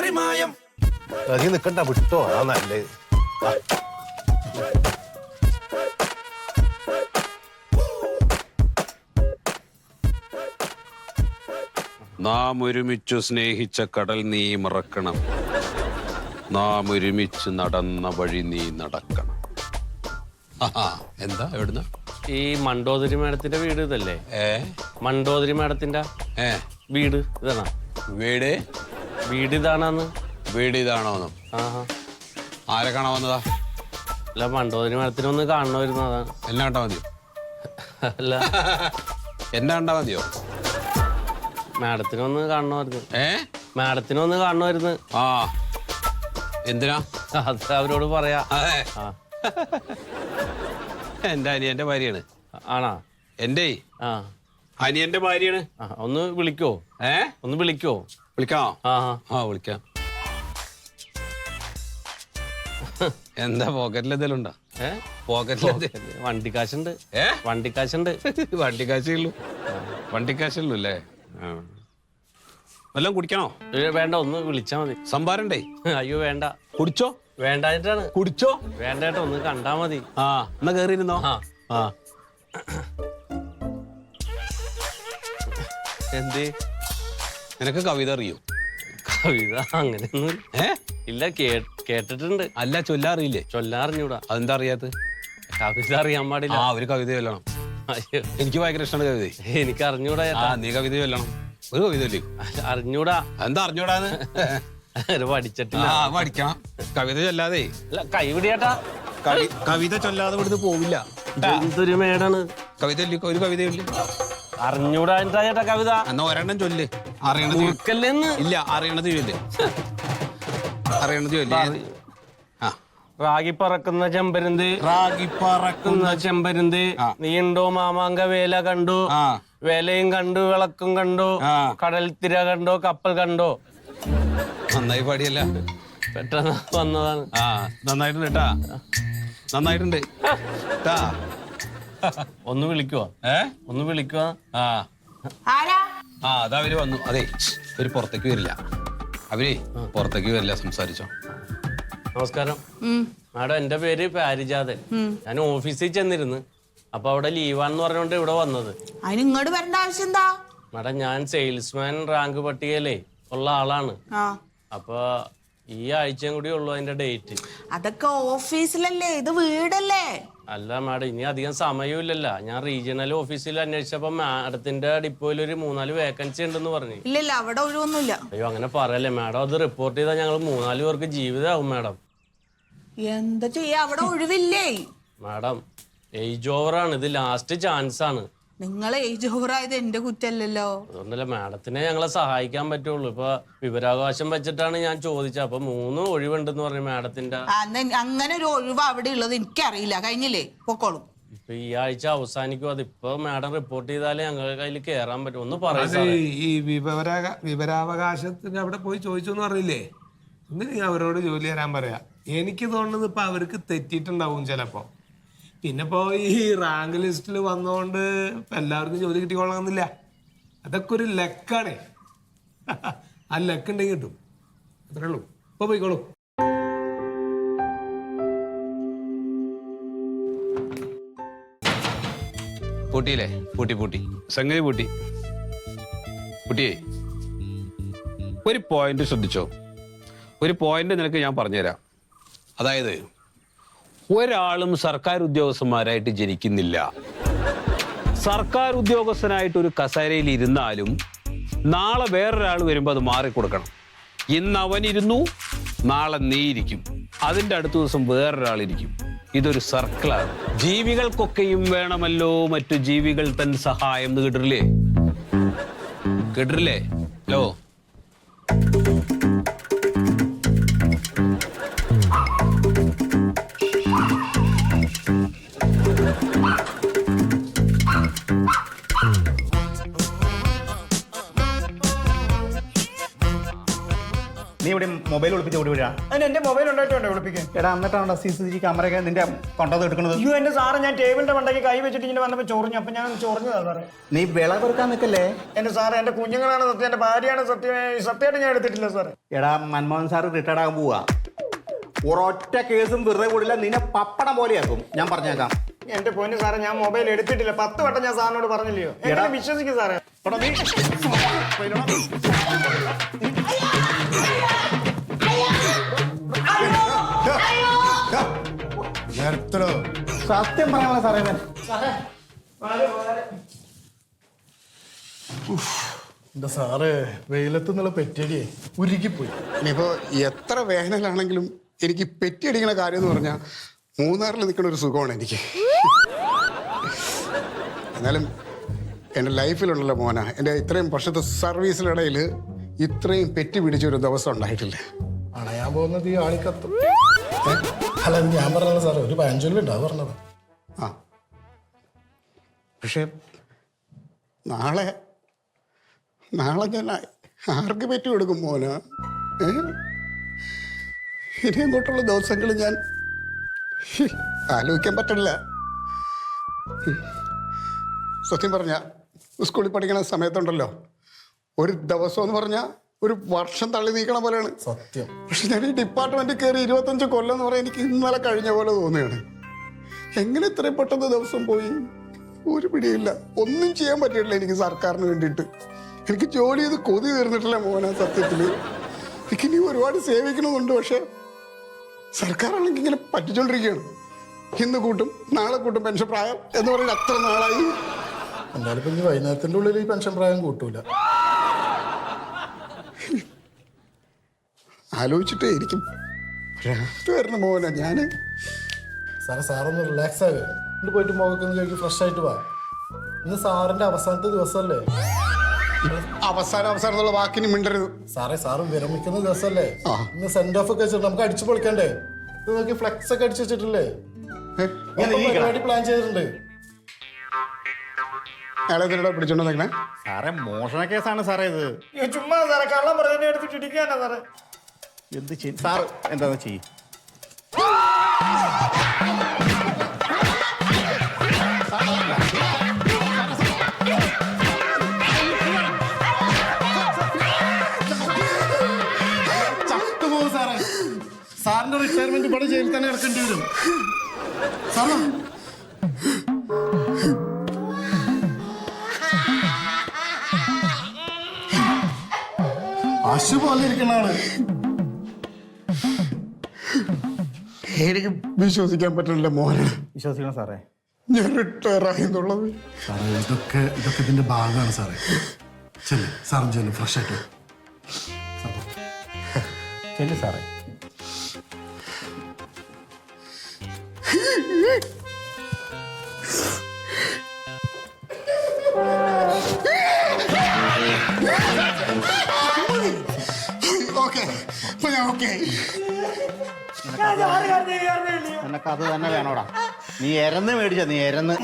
നീ നിക്കണ്ട വിട്ടോ. ആ നല്ലത്. നാം ഒരുമിച്ചു സ്നേഹിച്ച കടൽ നീ മറക്കണം. നാം ഒരുമിച്ച് നടന്ന വഴി നീ നടക്കണം. എന്താ എവിടുന്ന? ഈ മണ്ടോദരി മേഡത്തിന്റെ വീട് ഇതല്ലേ? ഏ? മണ്ടോദരി മേഡത്തിന്റെ ഏ? വീട് ഇതാണ്. വീട്? വീട് ഇതാണെന്ന് വീട് ഇതാണോന്ന് ആഹാ. ആരെ കാണാൻ വന്നതാ? അല്ല മണ്ടോദരി മരത്തിന് ഒന്ന് കാണണമായിരുന്നു അതാണ് എന്നെ കണ്ടാ മതിയോ? അല്ല. എന്നെ കണ്ടാ മതിയോ? മാഡത്തിനൊന്ന് കാണണമായിരുന്നു. ഏ? മാഡത്തിനൊന്ന് കാണണമായിരുന്നു. ആ. എന്തിനാ? അത് അവരോട് പറയാ. അതെ. ആ. എന്റെ അനിയന്റെ ഭാര്യയാണ്. ആണാ? എന്റെ ആ. അനിയന്റെ ഭാര്യയാണ്. ആ, ഒന്ന് വിളിക്കോ. ഏ? ഒന്ന് വിളിക്കോ. വിളിക്കാമോ? ആ വിളിക്കാം. എന്താ പോക്കറ്റിൽ എന്തെങ്കിലും ഉണ്ടോ? പോക്കറ്റിൽ വണ്ടിക്കാശുണ്ട് വണ്ടിക്കാശുണ്ട്. വണ്ടിക്കാശേ ഉള്ളൂ വണ്ടിക്കാശേ ഉള്ളൂ അല്ലേ. വല്ലതും കുടിക്കണോ? വേണ്ട ഒന്ന് വിളിച്ചാ മതി. സംഭാരണ്ടേ? അയ്യോ വേണ്ട. കുടിച്ചോ? വേണ്ടായിട്ടാണ്. കുടിച്ചോ? വേണ്ട ഏട്ടാ ഒന്ന് കണ്ടാ മതി. ആ എന്നാ കേറിയിരുന്നോ? ആ. എന്ത്? നിനക്ക് കവിത അറിയോ? കവിത അങ്ങനെ ഏ? ഇല്ല കേട്ടിട്ടുണ്ട്. അല്ല ചൊല്ലാറിയില്ലേ ചൊല്ലാറിഞ്ഞൂടാ അതെന്താ അറിയാത്ത കവിത അറിയാൻ പാടില്ല. ആ ഒരു കവിത ചൊല്ലണം. എനിക്ക് ഭയങ്കര ഇഷ്ടമാണ് കവിത. എനിക്ക് അറിഞ്ഞൂടാ ആ നീ കവിത ചൊല്ലണം. ഒരു കവിത ചൊല്ലി. അറിഞ്ഞൂടാ. എന്താ അറിഞ്ഞൂടാന്ന്? പഠിച്ചിട്ടില്ല. ആ പഠിക്കണം. കവിത ചൊല്ലാതെ. അല്ല കൈവിടിയേട്ടാ കവി കവിത ചൊല്ലാതെ ഇവിടുന്ന് പോവില്ല. എന്തൊരു മേടാണ്. കവിത ഒരു കവിത അറിഞ്ഞൂടാ എന്താ ചേട്ടാ കവിത? എന്നാ ഒരെണ്ണം ചൊല്ല്. അറിയണത് ഇല്ല അറിയണത് അറിയണത് ആ. റാഗി പറക്കുന്ന ചെമ്പരുന്ത്. റാഗി പറക്കുന്ന ക്കുന്ന ചെമ്പരുന്ത്. നീണ്ടോ മാമാങ്ക വേല കണ്ടു. ആ. വേലയും കണ്ടു വിളക്കും കണ്ടു. കടൽ തിര കണ്ടോ കപ്പൽ കണ്ടോ. നന്നായി പാടിയല്ല. പെട്ടെന്ന് വന്നതാണ്. ആ നന്നായിട്ടുണ്ട് കേട്ടാ നന്നായിട്ടുണ്ട്. ട്ടാ. ഒന്ന് വിളിക്കുവാ. ഏ? ഒന്ന് വിളിക്കുവാ. ആ. ആരാ? ആ അതാ അവർ വന്നു. അതെ അവർ പുറത്തേക്ക് വരില്ല. അവർ പുറത്തേക്ക് വരില്ല സംസാരിച്ചോ. നമസ്കാരം. മാഡം എന്റെ പേര് പാരിജാതൻ. ഞാൻ ഓഫീസിൽ ചെന്നിരുന്നു അപ്പൊ അവിടെ ലീവാന്ന് പറഞ്ഞുകൊണ്ട് ഇവിടെ വന്നത്. അതിന് ഇങ്ങോട്ട് വരേണ്ട ആവശ്യം എന്താ? മാഡം ഞാൻ സെയിൽസ്മാൻ റാങ്ക് പട്ടികയിലേ ഉള്ള ആളാണ്. അപ്പൊ ഈ ആഴ്ചയും കൂടി ഉള്ളു അതിന്റെ ഡേറ്റ്. അതൊക്കെ ഓഫീസിലല്ലേ? ഇത് വീടല്ലേ? അല്ല മാഡം ഇനി അധികം സമയമില്ലല്ലോ. ഞാൻ റീജിയണൽ ഓഫീസിൽ അന്വേഷിച്ചപ്പോ മാഡത്തിന്റെ ഡിപ്പോയിൽ ഒരു മൂന്നാൽ വേക്കൻസി ഉണ്ടെന്ന് പറഞ്ഞു. ഇല്ല ഇല്ല അവിടെ ഒഴിവൊന്നുമില്ല. അയ്യോ അങ്ങനെ പറയല്ലേ മാഡം. അത് റിപ്പോർട്ട് ചെയ്താൽ ഞങ്ങൾ മൂന്നാൽ പേർക്ക് ജീവിതമാവും മാഡം. എന്താ ചെയ്യാ? അവിടെ ഒഴിവില്ലേ? മാഡം ഏജ് ഓവറാണ് ഇത് ലാസ്റ്റ് ചാൻസ് ആണ്. നിങ്ങൾ ഏജ് ഓവർ ആയത് എന്റെ കുറ്റല്ലല്ലോ. അതുകൊണ്ടല്ല മാഡത്തിനെ ഞങ്ങളെ സഹായിക്കാൻ പറ്റുള്ളൂ. ഇപ്പൊ വിവരാവകാശം വെച്ചിട്ടാണ് ഞാൻ ചോദിച്ചത്. അപ്പൊ മൂന്ന് ഒഴിവുണ്ടെന്ന് പറഞ്ഞു മാഡത്തിന്റെ അങ്ങനെ ഒരു ഒഴിവ് അവിടെ ഉള്ളത് എനിക്കറിയില്ല. കഴിഞ്ഞില്ലേ? പൊക്കോളും. ഇപ്പൊ ഈ ആഴ്ച അവസാനിക്കും. അത് ഇപ്പൊ മാഡം റിപ്പോർട്ട് ചെയ്താലേ ഞങ്ങളുടെ കയ്യിൽ കേറാൻ പറ്റും. ഒന്ന് അത് പറയും ഈ വിവര വിവരാവകാശത്തിന് അവിടെ പോയി ചോദിച്ചു എന്ന് അറിയില്ലേ അവരോട് ജോലി തരാൻ പറയാ. എനിക്ക് തോന്നുന്നത് ഇപ്പൊ അവർക്ക് തെറ്റിയിട്ടുണ്ടാവും ചിലപ്പോ. പിന്നെ ഇപ്പോ ഈ റാങ്ക് ലിസ്റ്റിൽ വന്നോണ്ട് എല്ലാവർക്കും ജോലി കിട്ടിക്കൊള്ളണമെന്നില്ല. അതൊക്കെ ഒരു ലക്കാണ്. ആ ലക്ക് ഉണ്ടെങ്കിൽ കിട്ടും. അത്രേ ഉള്ളൂ. ഇപ്പൊ പോയിക്കോളൂ. പൂട്ടിയില്ലേ? പൂട്ടി പൂട്ടി. സംഗതി പൂട്ടി. പൂട്ടിയേ ഒരു പോയിന്റ് ശ്രദ്ധിച്ചോ? ഒരു പോയിന്റ് നിനക്ക് ഞാൻ പറഞ്ഞുതരാം. അതായത് ഒരാളും സർക്കാർ ഉദ്യോഗസ്ഥന്മാരായിട്ട് ജനിക്കുന്നില്ല. സർക്കാർ ഉദ്യോഗസ്ഥനായിട്ട് ഒരു കസേരയിൽ ഇരുന്നാലും നാളെ വേറൊരാൾ വരുമ്പോൾ അത് മാറിക്കൊടുക്കണം. ഇന്ന് അവനിരുന്നു നാളെ നീയിരിക്കും അതിന്റെ അടുത്ത ദിവസം വേറൊരാളിരിക്കും ഇതൊരു സർക്കിളാണ്. ജീവികൾക്കൊക്കെയും വേണമല്ലോ മറ്റു ജീവികൾ തൻ സഹായം എന്ന് കേട്ടിട്ടില്ലേ? കേട്ടിട്ടില്ലേ? ഹലോ? നീ ഇവിടെ മൊബൈൽ ഒളിപ്പിച്ച് ഓടി വിടാ. അതിന് എന്റെ മൊബൈൽ ഉണ്ടായിട്ടുണ്ട് വിളിപ്പിക്കാൻ എടാ എന്നിട്ടാണ് സി സി ടി വി ക്യാമറയൊക്കെ നിന്റെ കൊണ്ടത് എടുക്കുന്നത് അയ്യോ എന്റെ സാറ് ഞാൻ ടേബിളിന്റെ മണ്ടയ്ക്ക് കൈ വെച്ചിട്ട് ഇങ്ങനെ വന്നപ്പോൾ ചൊറിഞ്ഞു. അപ്പൊ ഞാൻ ചൊറിഞ്ഞതാ സാറേ. നീ വിള പെറുക്കാൻ നിൽക്കല്ലേ? എന്റെ സാറ് എന്റെ കുഞ്ഞുങ്ങളാണ് സത്യം എന്റെ ഭാര്യയാണ് സത്യം സത്യമായിട്ട് ഞാൻ എടുത്തിട്ടില്ല സാറേ. എടാ മൻമോഹൻ സാർ റിട്ടയർഡ് ആകാൻ പോവാ. ഒരൊറ്റ കേസും വെറുതെ കൂടില്ല നിന്നെ പപ്പടം പോലെയാക്കും. ഞാൻ പറഞ്ഞേക്കാം. എന്റെ പൊന്നു സാറേ ഞാൻ മൊബൈൽ എടുത്തിട്ടില്ല. പത്ത് വട്ടം ഞാൻ സാറിനോട് പറഞ്ഞില്ലയോ? എന്നെ വിശ്വസിക്കും സാറേ? എടാ സത്യം പറയാനുള്ള സാറേ. എന്താ സാറേ വെയിലത്ത് നിന്നുള്ള പെറ്റടിയെ ഉരുകിപ്പോയി. ഇനിയിപ്പോ എത്ര വേനലാണെങ്കിലും എനിക്ക് പെറ്റിയടിക്കണ കാര്യം എന്ന് പറഞ്ഞാൽ മൂന്നാറിൽ നിൽക്കുന്ന ഒരു സുഖമാണ് എനിക്ക്. എന്നാലും എന്റെ ലൈഫിലുണ്ടല്ലോ മോന. എന്റെ ഇത്രയും വർഷത്തെ സർവീസിനിടയിൽ ഇത്രയും പെറ്റി പിടിച്ച ഒരു ദിവസം ഉണ്ടായിട്ടില്ല. അണയാൻ പോകുന്നത് ഈ ആളിക്കത്തും? അല്ല ഞാൻ പറഞ്ഞല്ലോ സാറേ ഒരു പഴഞ്ചൊല്ലുണ്ട് അത് പറഞ്ഞത്. ആ. പക്ഷേ നാളെ നാളെ ഞാൻ ആർക്ക് പറ്റി കൊടുക്കും മോന? ഇനി ഇങ്ങോട്ടുള്ള ദിവസങ്ങൾ ഞാൻ ആലോചിക്കാൻ പറ്റില്ല സത്യം പറഞ്ഞ സ്കൂളിൽ പഠിക്കുന്ന സമയത്തുണ്ടല്ലോ ഒരു ദിവസം എന്ന് പറഞ്ഞാൽ ഒരു വർഷം തള്ളി നീക്കണ പോലെയാണ്. സത്യം. പക്ഷെ ഞാൻ ഈ ഡിപ്പാർട്ട്മെന്റിൽ കയറി ഇരുപത്തഞ്ച് കൊല്ലം എന്ന് പറയാൻ എനിക്ക് ഇന്നലെ കഴിഞ്ഞ പോലെ തോന്നുകയാണ്. എങ്ങനെ ഇത്രയും പെട്ടെന്ന് ദിവസം പോയി? ഒരു പിടിയില്ല. ഒന്നും ചെയ്യാൻ പറ്റിയിട്ടില്ല എനിക്ക് സർക്കാരിന് വേണ്ടിയിട്ട്. എനിക്ക് ജോലി ചെയ്ത് കൊതി തീർന്നിട്ടില്ല മോന സത്യത്തിൽ എനിക്ക് ഇനി ഒരുപാട് സേവിക്കണമെന്നുണ്ട് പക്ഷെ സർക്കാരാണെങ്കിൽ ഇങ്ങനെ പറ്റിച്ചോണ്ടിരിക്കുകയാണ്. ഇന്ന് കൂട്ടും നാളെ കൂട്ടും പെൻഷൻ പ്രായം എന്ന് പറയുന്നത് അത്ര നാളായി. എന്തായാലും ഇപ്പൊ വൈകുന്നേരത്തിന്റെ ഉള്ളിൽ ഈ പെൻഷൻ പ്രായം കൂട്ടൂല. ആലോചിച്ചിട്ടേ ഇരിക്കും. ഭ്രാന്ത് വരണം മോന ഞാൻ സാറേ സാറൊന്ന് റിലാക്സ് ആകെ എന്നിട്ട് പോയിട്ട് മുഖമൊക്കെ ഒന്ന് കഴുകി ഫ്രഷ് ആയിട്ട് വാ. ഇന്ന് സാറിന്റെ അവസാനത്തെ ദിവസമല്ലേ? അവസാനം അവസാനം എന്നുള്ള വാക്കിന് മിണ്ടരുത്. സാറേ സാറ് വിരമിക്കുന്ന ദിവസമല്ലേ? ആ. ഇന്ന് സെൻഡ് ഓഫ് ഒക്കെ വെച്ചിട്ട് നമുക്ക് അടിച്ചു പൊളിക്കണ്ടേ? ഇത് നോക്കി ഫ്ലെക്സ് ഒക്കെ അടിച്ചു വെച്ചിട്ടില്ലേ? ഏ? പരിപാടി പ്ലാൻ ചെയ്തിട്ടുണ്ട്. അയാളെ ഇതിലൂടെ പിടിച്ചോണ്ട് നിൽക്കണേ സാറേ മോഷണ കേസാണ് സാറേ ഇത്. ചുമ്മാ സാറേ കള്ളം പറഞ്ഞതിനെ എടുത്തിട്ട് ഇടിക്കാനാ സാറേ. എന്ത് ചെയ്യും സാർ എന്താന്ന് ചെയ്യും സാറിന്റെ റിട്ടയർമെന്റ് ഇവിടെ ജയിലിൽ തന്നെ ഇറക്കേണ്ടി വരും. സാറേ. പശു പോലെ ഇരിക്കണാണ് എനിക്ക് വിശ്വസിക്കാൻ പറ്റില്ല മോനെ. വിശ്വസിക്കണം സാറേ. ഞാൻ റിട്ടയർ ആയി എന്നുള്ളത് സാറേ ഇതൊക്കെ ഇതൊക്കെ ഇതിന്റെ ഭാഗമാണ് സാറേ. ചെല്ലു സാറും ചെല്ലു ഫ്രഷ് ആയിട്ട് വാ. സാർ പോ. ചെല്ലു സാറേ. ഓക്കെ ഞാൻ ഓക്കെ നിനക്ക് അത് തന്നെ വേണോടാ. നീ എരന്ന് മേടിച്ച നീ എരന്ന്.